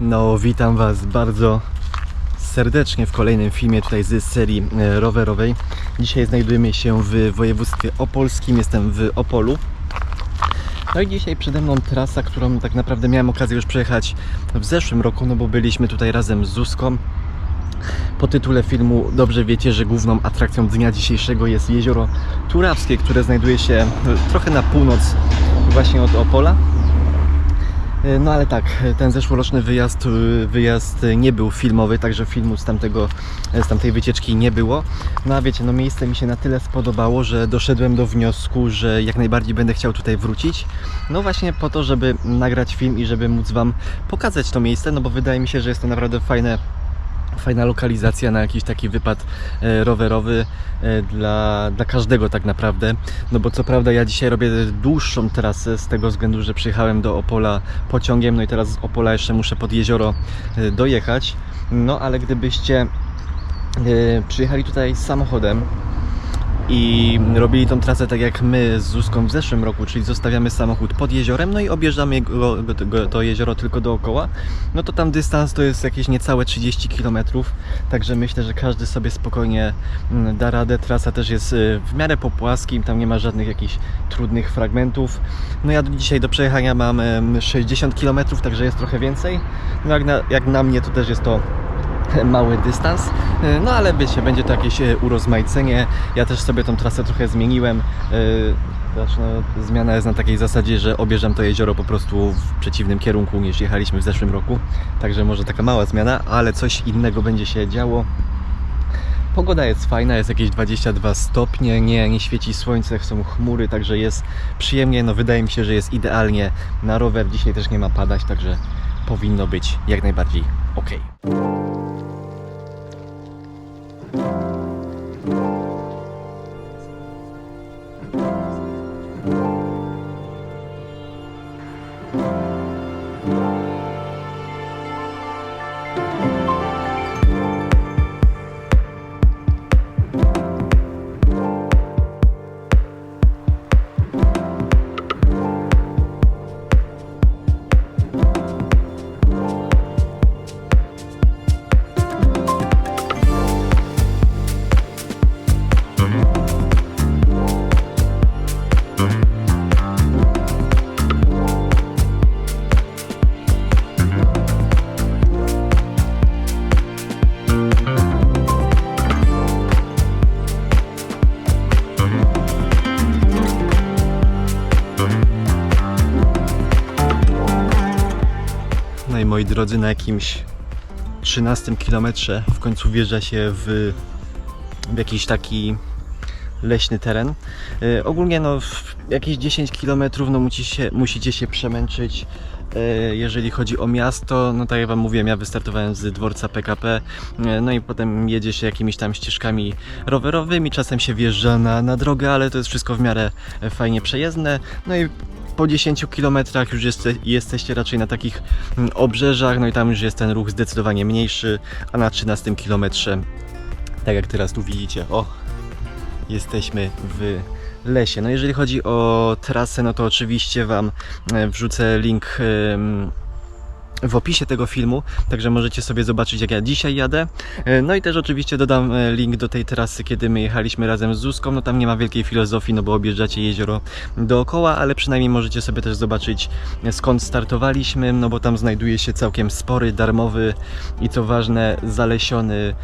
No, witam Was bardzo serdecznie w kolejnym filmie tutaj z serii e, rowerowej. Dzisiaj znajdujemy się w województwie opolskim, jestem w Opolu. No i dzisiaj przede mną trasa, którą tak naprawdę miałem okazję już przejechać w zeszłym roku, no bo byliśmy tutaj razem z Zuską. Po tytule filmu dobrze wiecie, że główną atrakcją dnia dzisiejszego jest jezioro Turawskie, które znajduje się trochę na północ właśnie od Opola. E, No ale tak, ten zeszłoroczny wyjazd, y, wyjazd nie był filmowy, także filmu z, tamtego, z tamtej wycieczki nie było. No a wiecie, no miejsce mi się na tyle spodobało, że doszedłem do wniosku, że jak najbardziej będę chciał tutaj wrócić. No właśnie po to, żeby nagrać film i żeby móc Wam pokazać to miejsce, no bo wydaje mi się, że jest to naprawdę fajne fajna lokalizacja na jakiś taki wypad e, rowerowy e, dla, dla każdego tak naprawdę. No bo co prawda ja dzisiaj robię dłuższą trasę z tego względu, że przyjechałem do Opola pociągiem, no i teraz z Opola jeszcze muszę pod jezioro e, dojechać. No ale gdybyście przyjechali tutaj samochodem i robili tą trasę tak jak my z Zuską w zeszłym roku, czyli zostawiamy samochód pod jeziorem, no i objeżdżamy go, go, to jezioro tylko dookoła, no to tam dystans to jest jakieś niecałe 30 km, także myślę, że każdy sobie spokojnie mm, da radę. Trasa też jest y, w miarę po płaskim, tam nie ma żadnych jakichś trudnych fragmentów. No ja dzisiaj do przejechania mam em, 60 km, także jest trochę więcej. No jak na, jak na mnie to też jest to mały dystans, E, no ale wiecie, będzie to jakieś e, urozmaicenie. Ja też sobie tą trasę trochę zmieniłem. E, Znaczy, no, zmiana jest na takiej zasadzie, że obierzam to jezioro po prostu w przeciwnym kierunku niż jechaliśmy w zeszłym roku. Także może taka mała zmiana, ale coś innego będzie się działo. Pogoda jest fajna, jest jakieś 22 stopnie, nie, nie świeci słońce, są chmury, także jest przyjemnie. No wydaje mi się, że jest idealnie na rower. Dzisiaj też nie ma padać, także powinno być jak najbardziej ok. No moi drodzy, na jakimś 13 kilometrze w końcu wjeżdża się w, w jakiś taki leśny teren. E, ogólnie no jakieś 10 km no musi się, musicie się przemęczyć. E, jeżeli chodzi o miasto, no tak jak Wam mówiłem, ja wystartowałem z dworca PKP, e, no i potem jedzie się jakimiś tam ścieżkami rowerowymi, czasem się wjeżdża na, na drogę, ale to jest wszystko w miarę fajnie przejezdne. No i po 10 kilometrach już jeste, jesteście raczej na takich mm, obrzeżach, no i tam już jest ten ruch zdecydowanie mniejszy, a na 13 kilometrze, tak jak teraz tu widzicie, o, jesteśmy w lesie. No jeżeli chodzi o trasę, no to oczywiście Wam e, wrzucę link w opisie tego filmu, także możecie sobie zobaczyć jak ja dzisiaj jadę. E, No i też oczywiście dodam e, link do tej trasy, kiedy my jechaliśmy razem z Zuską. No tam nie ma wielkiej filozofii, no bo objeżdżacie jezioro dookoła, ale przynajmniej możecie sobie też zobaczyć e, skąd startowaliśmy, no bo tam znajduje się całkiem spory, darmowy i co ważne zalesiony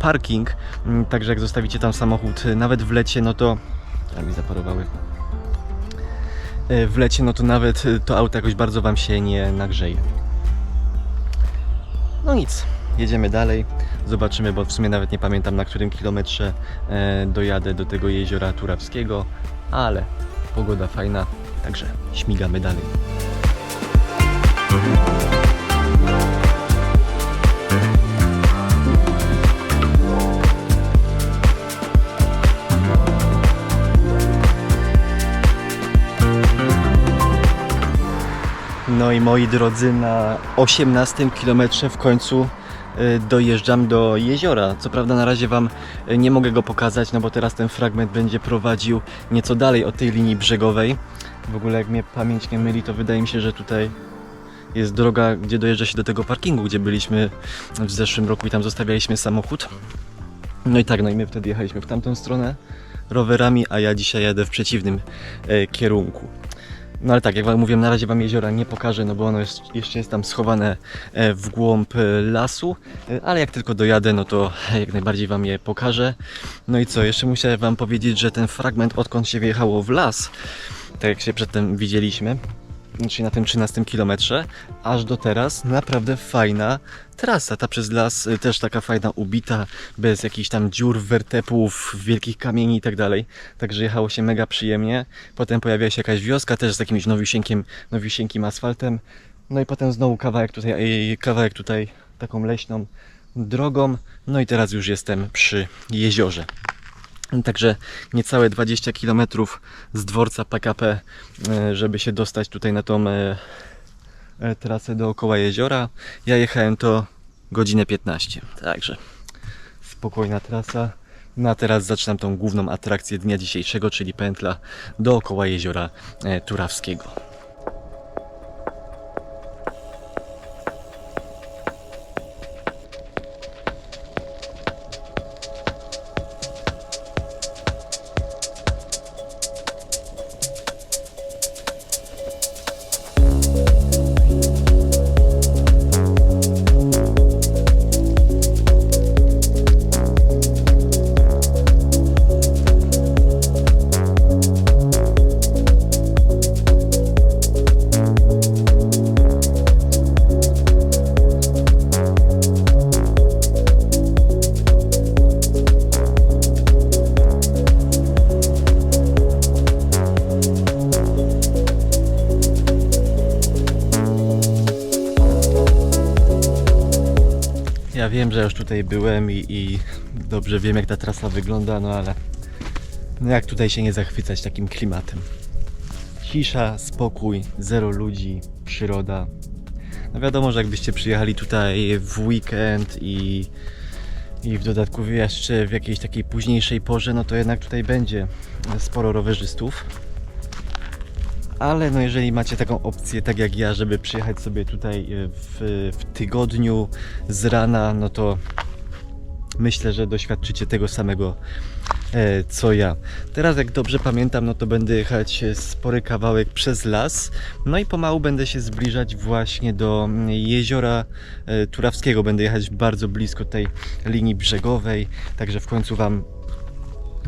parking. Mm, Także jak zostawicie tam samochód nawet w lecie, no to... A mi zaparowały. W lecie, no to nawet to auto jakoś bardzo Wam się nie nagrzeje. No nic, jedziemy dalej. Zobaczymy, bo w sumie nawet nie pamiętam na którym kilometrze e, dojadę do tego jeziora Turawskiego, ale pogoda fajna, także śmigamy dalej. No i moi drodzy, na 18 kilometrze w końcu y, dojeżdżam do jeziora. Co prawda na razie Wam y, nie mogę go pokazać, no bo teraz ten fragment będzie prowadził nieco dalej od tej linii brzegowej. W ogóle jak mnie pamięć nie myli, to wydaje mi się, że tutaj jest droga, gdzie dojeżdża się do tego parkingu, gdzie byliśmy w zeszłym roku i tam zostawialiśmy samochód. No i tak, no i my wtedy jechaliśmy w tamtą stronę rowerami, a ja dzisiaj jadę w przeciwnym e, kierunku. No ale tak, jak wam mówiłem, na razie wam jeziora nie pokażę, no bo ono jest, jeszcze jest tam schowane e, w głąb e, lasu, e, ale jak tylko dojadę, no to jak najbardziej wam je pokażę. No i co, jeszcze musiałem wam powiedzieć, że ten fragment odkąd się wjechało w las, tak jak się przedtem widzieliśmy, czyli na tym 13 kilometrze, aż do teraz naprawdę fajna trasa. Ta przez las y, też taka fajna, ubita, bez jakichś tam dziur, wertepów, wielkich kamieni i tak dalej. Także jechało się mega przyjemnie. Potem pojawiła się jakaś wioska też z jakimś nowisieńkim, nowisieńkim asfaltem. No i potem znowu kawałek tutaj, y, kawałek tutaj taką leśną drogą. No i teraz już jestem przy jeziorze. Także niecałe 20 km z dworca PKP, e, żeby się dostać tutaj na tą e, e, trasę dookoła jeziora. Ja jechałem to godzinę 15, także spokojna trasa. No a teraz zaczynam tą główną atrakcję dnia dzisiejszego, czyli pętla dookoła jeziora Turawskiego. Wiem, że już tutaj byłem i, i dobrze wiem jak ta trasa wygląda, no ale no jak tutaj się nie zachwycać takim klimatem. Cisza, spokój, zero ludzi, przyroda. No wiadomo, że jakbyście przyjechali tutaj w weekend i, i w dodatku jeszcze w jakiejś takiej późniejszej porze, no to jednak tutaj będzie sporo rowerzystów. Ale no jeżeli macie taką opcję, tak jak ja, żeby przyjechać sobie tutaj e, w, w tygodniu z rana, no to myślę, że doświadczycie tego samego e, co ja. Teraz jak dobrze pamiętam, no to będę jechać spory kawałek przez las, no i pomału będę się zbliżać właśnie do mm, jeziora e, Turawskiego. Będę jechać bardzo blisko tej linii brzegowej, także w końcu Wam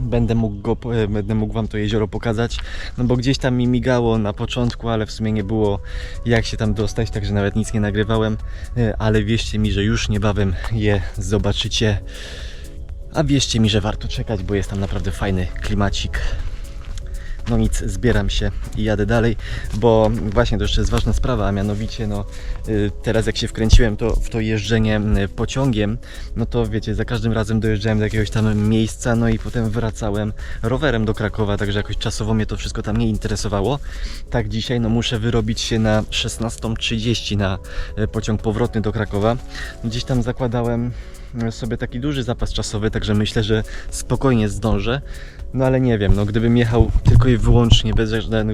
będę mógł, go, e, będę mógł Wam to jezioro pokazać, no bo gdzieś tam mi migało na początku, ale w sumie nie było jak się tam dostać, także nawet nic nie nagrywałem, e, ale wierzcie mi, że już niebawem je zobaczycie, a wierzcie mi, że warto czekać, bo jest tam naprawdę fajny klimacik. No nic, zbieram się i jadę dalej, bo właśnie to jeszcze jest ważna sprawa, a mianowicie no y, teraz jak się wkręciłem to, w to jeżdżenie y, pociągiem, no to wiecie, za każdym razem dojeżdżałem do jakiegoś tam miejsca, no i potem wracałem rowerem do Krakowa, także jakoś czasowo mnie to wszystko tam nie interesowało. Tak dzisiaj no muszę wyrobić się na 16.30 na y, pociąg powrotny do Krakowa. Gdzieś tam zakładałem sobie taki duży zapas czasowy, także myślę, że spokojnie zdążę. No ale nie wiem, no gdybym jechał tylko i wyłącznie bez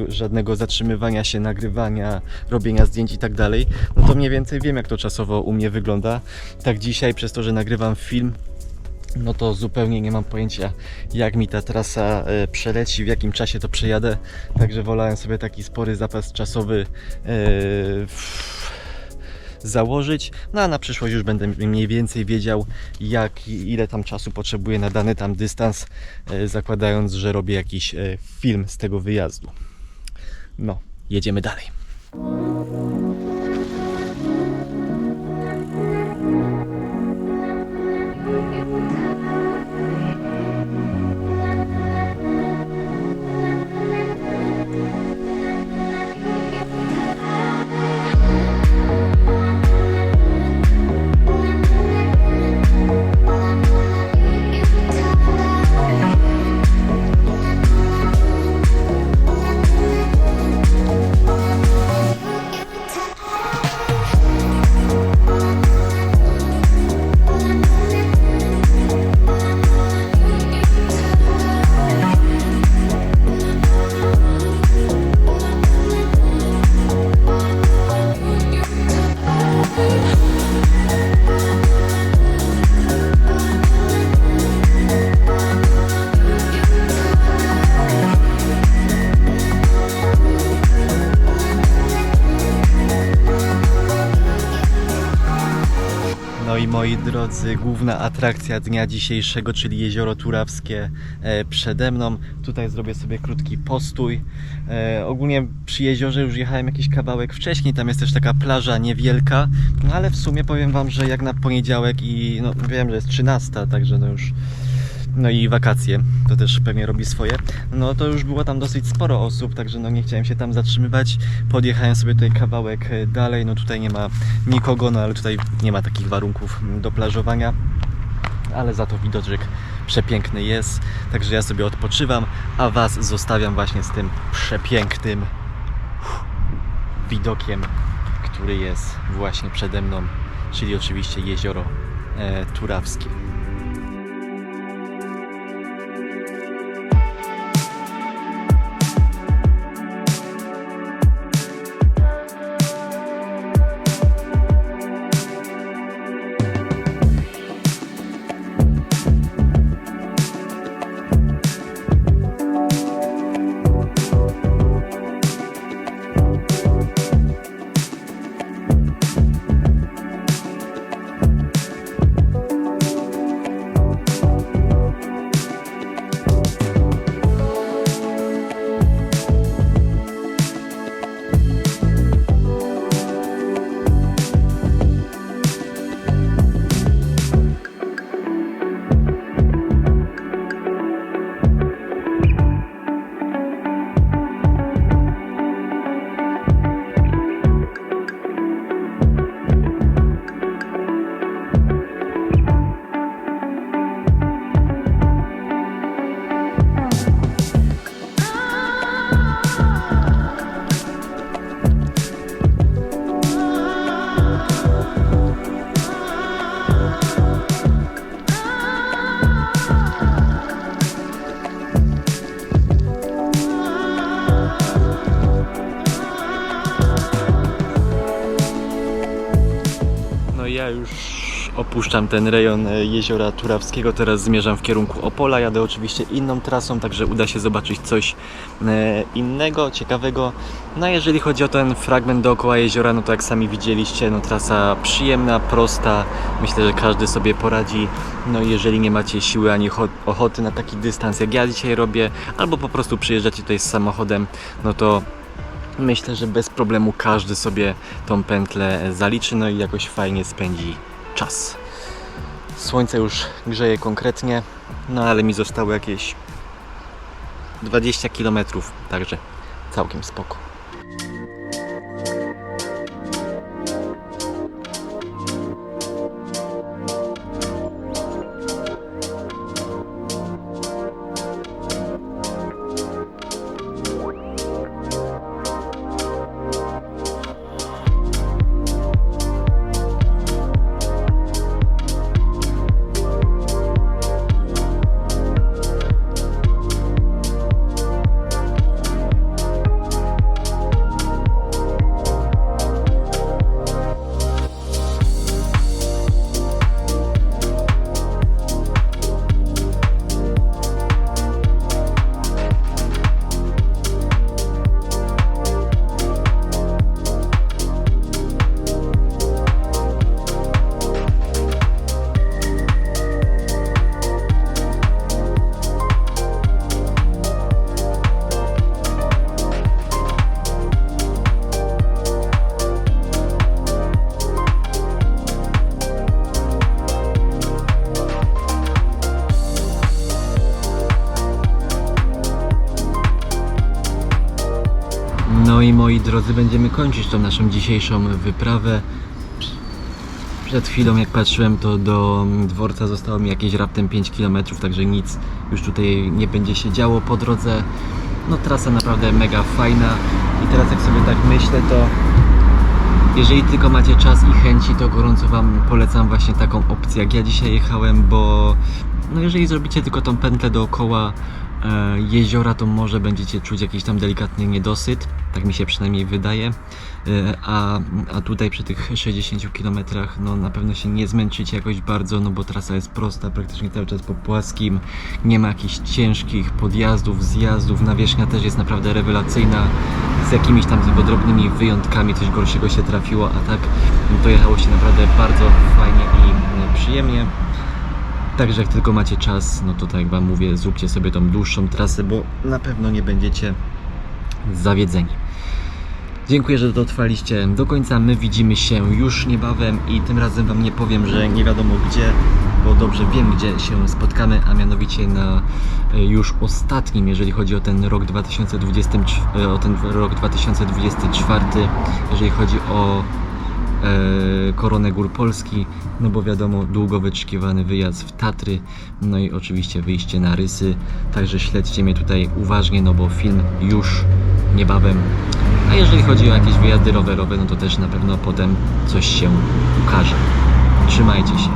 żadnego, zatrzymywania się, nagrywania, robienia zdjęć i tak dalej, no to mniej więcej wiem jak to czasowo u mnie wygląda. Tak dzisiaj, przez to, że nagrywam film, no to zupełnie nie mam pojęcia jak mi ta trasa e, przeleci, w jakim czasie to przejadę, także wolałem sobie taki spory zapas czasowy w- założyć, no a na przyszłość już będę mniej więcej wiedział jak i ile tam czasu potrzebuję na dany tam dystans, e, zakładając, że robię jakiś e, film z tego wyjazdu. No, jedziemy dalej. I moi drodzy, główna atrakcja dnia dzisiejszego, czyli jezioro Turawskie e, przede mną. Tutaj zrobię sobie krótki postój. E, ogólnie przy jeziorze już jechałem jakiś kawałek wcześniej, tam jest też taka plaża niewielka, no ale w sumie powiem Wam, że jak na poniedziałek i no wiem, że jest 13, także no już no i wakacje, to też pewnie robi swoje. No to już było tam dosyć sporo osób, także no nie chciałem się tam zatrzymywać. Podjechałem sobie tutaj kawałek e, dalej, no tutaj nie ma nikogo, no ale tutaj nie ma takich warunków mm, do plażowania. Ale za to widoczek przepiękny jest, także ja sobie odpoczywam, a Was zostawiam właśnie z tym przepięknym widokiem, który jest właśnie przede mną, czyli oczywiście jezioro e, Turawskie. Opuszczam ten rejon e, jeziora Turawskiego, teraz zmierzam w kierunku Opola, jadę oczywiście inną trasą, także uda się zobaczyć coś e, innego, ciekawego. No a jeżeli chodzi o ten fragment dookoła jeziora, no to jak sami widzieliście, no trasa przyjemna, prosta, myślę, że każdy sobie poradzi. No jeżeli nie macie siły ani ocho- ochoty na taki dystans jak ja dzisiaj robię, albo po prostu przyjeżdżacie tutaj z samochodem, no to Myślę, że bez problemu każdy sobie tą pętlę zaliczy, no i jakoś fajnie spędzi czas. Słońce już grzeje konkretnie, no ale mi zostało jakieś 20 km, także całkiem spoko. Drodzy, będziemy kończyć tą naszą dzisiejszą wyprawę. Przed chwilą jak patrzyłem to do dworca zostało mi jakieś raptem 5 km, także nic już tutaj nie będzie się działo po drodze. No trasa naprawdę mega fajna i teraz jak sobie tak myślę to jeżeli tylko macie czas i chęci, to gorąco Wam polecam właśnie taką opcję, jak ja dzisiaj jechałem, bo no jeżeli zrobicie tylko tą pętlę dookoła jeziora, to może będziecie czuć jakiś tam delikatny niedosyt, tak mi się przynajmniej wydaje, e, a, a tutaj przy tych 60 km no na pewno się nie zmęczycie jakoś bardzo, no bo trasa jest prosta, praktycznie cały czas po płaskim, nie ma jakichś ciężkich podjazdów, zjazdów, nawierzchnia też jest naprawdę rewelacyjna, z jakimiś tam tylko drobnymi wyjątkami coś gorszego się trafiło, a tak dojechało się naprawdę bardzo fajnie i e, przyjemnie. Także jak tylko macie czas, no to tak jak Wam mówię, zróbcie sobie tą dłuższą trasę, bo na pewno nie będziecie zawiedzeni. Dziękuję, że dotrwaliście do końca. My widzimy się już niebawem i tym razem Wam nie powiem, że nie wiadomo gdzie, bo dobrze wiem, gdzie się spotkamy, a mianowicie na e, już ostatnim, jeżeli chodzi o ten rok 2020, e, o ten rok 2024, jeżeli chodzi o Koronę Gór Polski, no bo wiadomo, długo wyczekiwany wyjazd w Tatry, no i oczywiście wyjście na Rysy, także śledźcie mnie tutaj uważnie, no bo film już niebawem. A jeżeli chodzi o jakieś wyjazdy rowerowe, no to też na pewno potem coś się ukaże. Trzymajcie się.